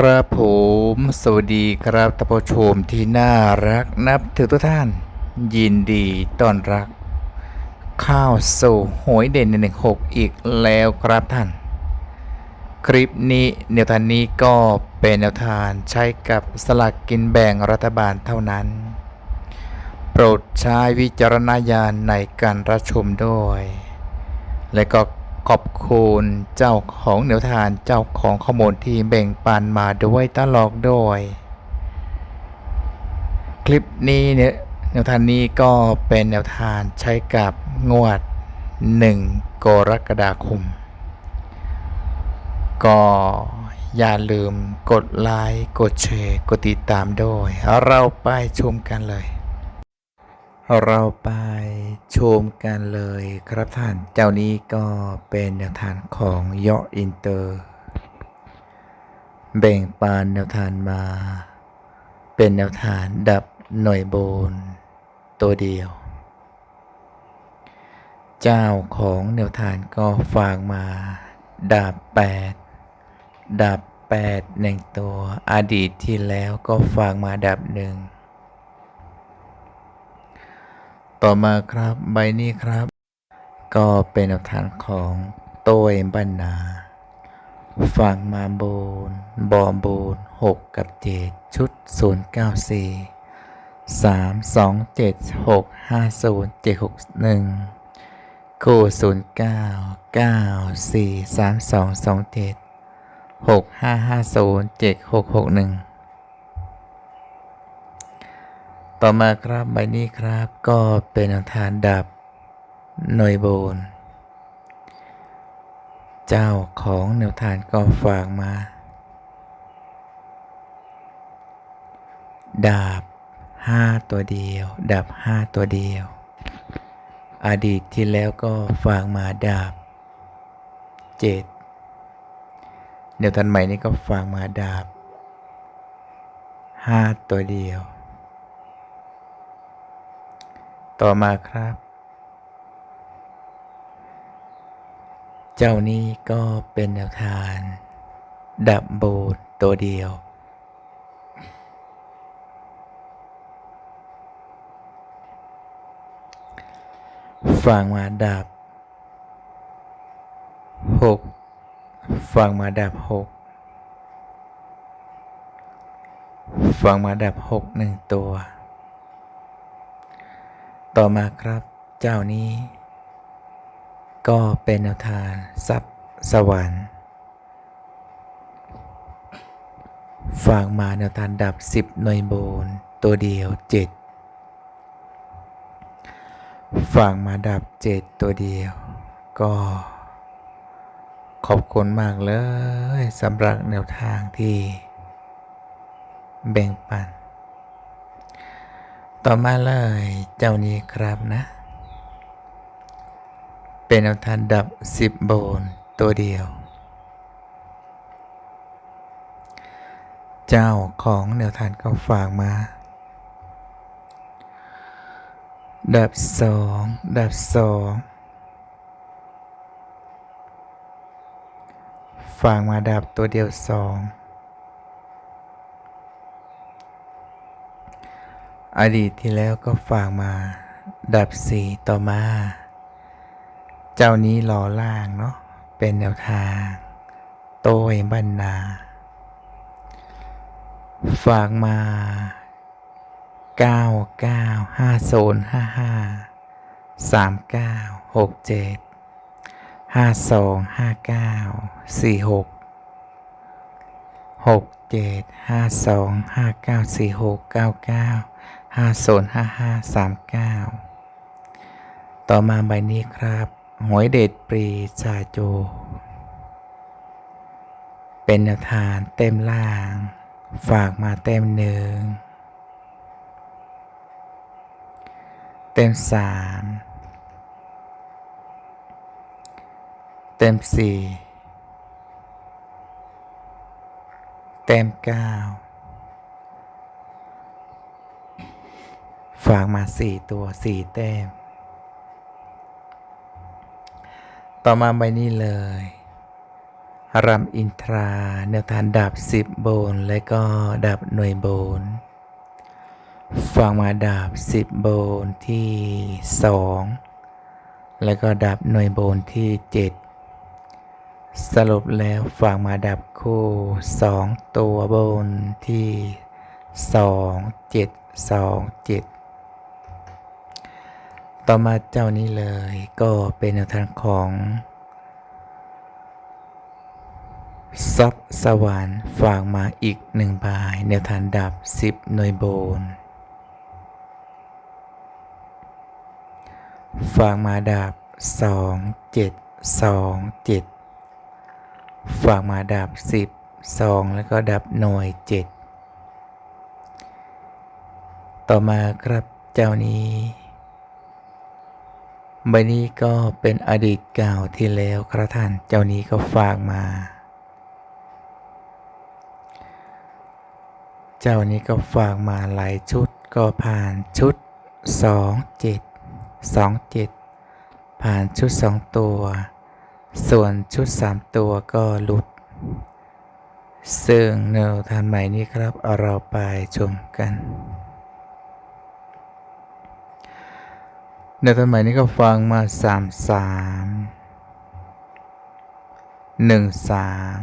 ครับผมสวัสดีครับท่านผู้ชมที่น่ารักนับถือทุกท่าน ยินดีต้อนรับข้าวสู่หวยเด่นหนึ่งหกอีกแล้วครับท่าน คลิปนี้แนวทางนี้ก็เป็นแนวทางใช้กับสลากกินแบ่งรัฐบาลเท่านั้น โปรดใช้วิจารณญาณในการรับชมด้วย และก็ ขอบคุณเจ้าของแนวทางเจ้าของข้อมูลที่แบ่งปันมาด้วยตลอดด้วย คลิปนี้เนี่ยแนวทางนี้ก็เป็นแนวทางใช้กับงวด 1 กรกฎาคม ก็อย่าลืมกดไลค์กดแชร์ กดติดตามด้วย เราไปชมกันเลย เราไปชมกันเลยครับท่าน เจ้านี้ก็เป็นแนวทางของยออินเตอร์ แบ่งปานแนวทางมา เป็นแนวทางดับหน่วยโบนตัวเดียว เจ้าของแนวทางก็ฝากมา ดาบแปดดาบแปดหนึ่งตัว อดีตที่แล้วก็ฝากมาดาบหนึ่ง ต่อมาครับใบนี้ครับ ก็เป็นแนวทางของโต้ยบรรณาฝั่งมาโบนบอมโบนหกกับเจ็ดชุดศูนย์เก้าสี่สามสองเจ็ดหกห้าศูนย์เจ็ดหกหนึ่งคู่ศูนย์เก้าเก้าสี่สามสองสองเจ็ดหกห้าห้าศูนย์เจ็ดหกหกหนึ่ง ต่อมาครับใบนี้ครับก็เป็นอังทานดับหน่วยโบน เจ้าของแนวทานก็ฝากมา ดาบห้าตัวเดียว ดาบห้าตัวเดียว อดีตที่แล้วก็ฝากมาดาบเจ็ดแนวทานใหม่นี้ก็ฝากมาดาบห้าตัวเดียว ต่อมาครับ เจ้านี้ก็เป็นแนวทางดับโบดตัวเดียว ฝั่งมาดับหกฝั่งมาดับหกฝั่งมาดับหกหนึ่งตัว ต่อมาครับเจ้านี้ ก็เป็นแนวทางทรัพย์สวรรค์ ฝากมาแนวทางดับ 10 หน่วยโบนตัวเดียว 7 ฝากมาดับ 7 ตัวเดียว ก็ขอบคุณมากเลยสำหรับแนวทางที่แบ่งปัน ต่อมาเลยเจ้านี้ครับนะ เป็นแนวทางดับ10โบนตัวเดียว เจ้าของแนวทางก็ฝากมา ดับสองดับสองฝากมาดับตัวเดียวสอง อดีตที่แล้วก็ฝากมา ดับสี่ต่อมา เจ้านี้รอล่างเนาะเป็นแนวทาง โต้ยบรรณา ฝากมา 9 9 5 0 5 5 3967 5259 46 67 5259 46 99 505539 ต่อมาใบนี้ครับหวยเด็ดปรีชาโจ เป็นแนวทางเต็มล่าง ฝากมาเต็มหนึ่ง เต็มสามเต็มสี่เต็มเก้า ฝากมาสี่ตัวสี่แต้ม ต่อมาใบนี้เลยรำอินทราแนวทานดาบสิบโบน และก็ดาบหน่วยโบนฟังมาดาบสิบโบนที่สองแล้วก็ดาบหน่วยโบนที่เจ็ดสรุปแล้วฟังมาดับคู่สองตัวโบนที่สองเจ็ดสองเจ็ด ต่อมาเจ้านี้เลยก็เป็นแนวทางของซับสวรรค์ฝากมาอีกหนึ่งใบแนวทางดับสิบหน่วยโบน ฝากมาดับสองเจ็ดสองเจ็ดฝากมาดับสิบสองแล้วก็ดับหน่วยเจ็ดต่อมาครับเจ้านี้ บนี้ก็เป็นอดีตเก่าที่แล้วครับท่านเจ้านี้ก็ฝากมา เจ้านี้ก็ฝากมาหลายชุดก็ผ่านชุดสองเจ็ดสองเจ็ดผ่านชุดสองตัว ส่วนชุดสามตัวก็หลุด ซึ่งแนวทางใหม่นี้ครับเอาเราไปชมกัน แนวทางใหม่นี้ก็ฟังมาสามสามหนึ่งสาม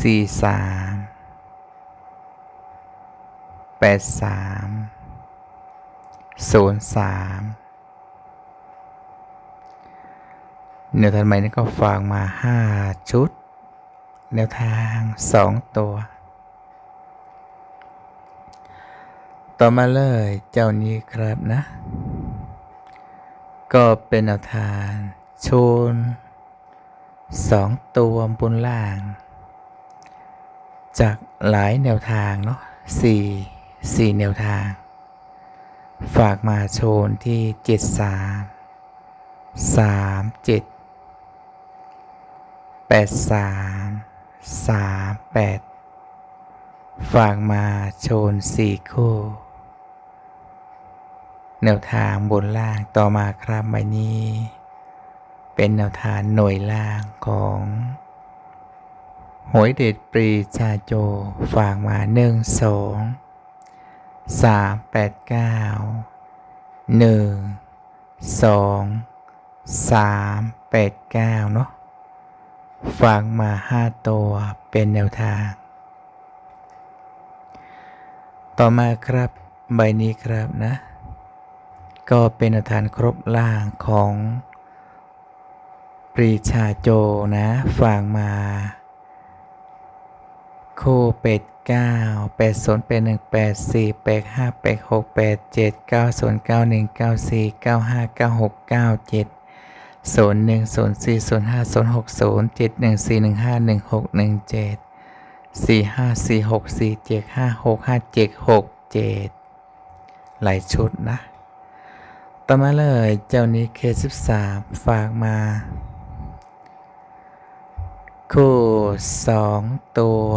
สี่สามแปดสามศูนย์สามแนวทางใหม่นี้ก็ฟังมาห้าชุด แนวทางสองตัว ต่อมาเลยเจ้านี้ครับนะ ก็เป็นแนวทางชนสองตัวบนล่าง จากหลายแนวทางเนาะสี่สี่แนวทาง ฝากมาโชนที่เจ็ดสามสามเจ็ดแปดสามสามแปดฝากมาโชนสี่คู่ แนวทางบนล่างต่อมาครับใบนี้ เป็นแนวทางหน่วยล่างของหวยเด็ดปรีชาโจฝากมาหนึ่งสองสามแปดเก้าหนึ่งสองสามแปดเก้าเนาะฝากมาห้าตัวเป็นแนวทาง ต่อมาครับใบนี้ครับนะ ก็เป็นแนวทางครบล่างของปรีชาโจนะฝากมา คู่เป็ดเก้าแปดศูนย์แปดหนึ่งแปดสี่แปดห้าแปดหกแปดเจ็ดเก้าศูนย์เก้าหนึ่งเก้าสี่เก้าห้าเก้าหกเก้าเจ็ดศูนย์หนึ่งศูนย์สี่ศูนย์ห้าศูนย์หกศูนย์เจ็ดหนึ่งสี่หนึ่งห้าหนึ่งหกหนึ่งเจ็ดสี่ห้าสี่หกสี่เจ็ดห้าหกห้าเจ็ดหกเจ็ดหลายชุดนะ ต่อมาเลยเจ้านี้เคสิบสามฝากมา คู่สองตัว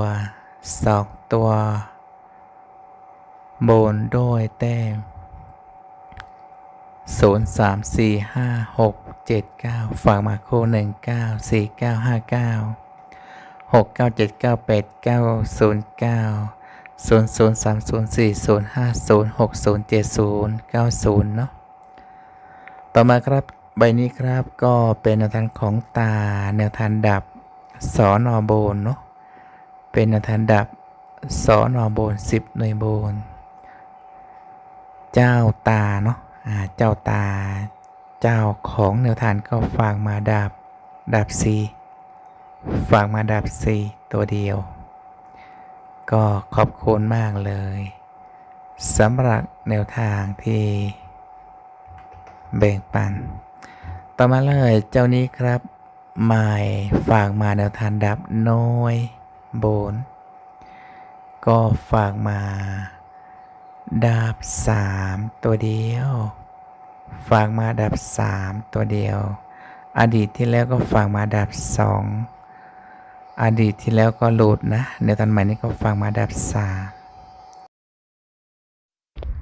สองตัว บนด้วยแต้มศูนย์สามสี่ห้าหกเจ็ดเก้าฝากมาคู่หนึ่งเก้าสี่เก้าห้าเก้าหกเก้าเจ็ดเก้าแปดเก้าศูนย์เก้าศูนย์ศูนย์สามศูนย์สี่ศูนย์ห้าศูนย์หกศูนย์เจ็ดศูนย์เก้าศูนย์เนาะ ต่อมาครับใบนี้ครับก็เป็นแนวทางของตาแนวทางดับสอนอโบนเนาะเป็นแนวทางดับสอนอโบนสิบหน่วยโบนเจ้าตาเนาะอ่าเจ้าตา เจ้าของแนวทางก็ฝากมาดับดับสีฝากมาดับสีตัวเดียว ก็ขอบคุณมากเลยสำหรับแนวทางที่ แบ่งปัน ต่อมาเลยเจ้านี้ครับหมายฝากมาแนวทานดับน้อยโบน ก็ฝากมาดาบสามตัวเดียว ฝากมาดับสามตัวเดียว อดีตที่แล้วก็ฝากมาดับสองอดีตที่แล้วก็หลุดนะแนวทางใหม่นี้ก็ฝากมาดับสาม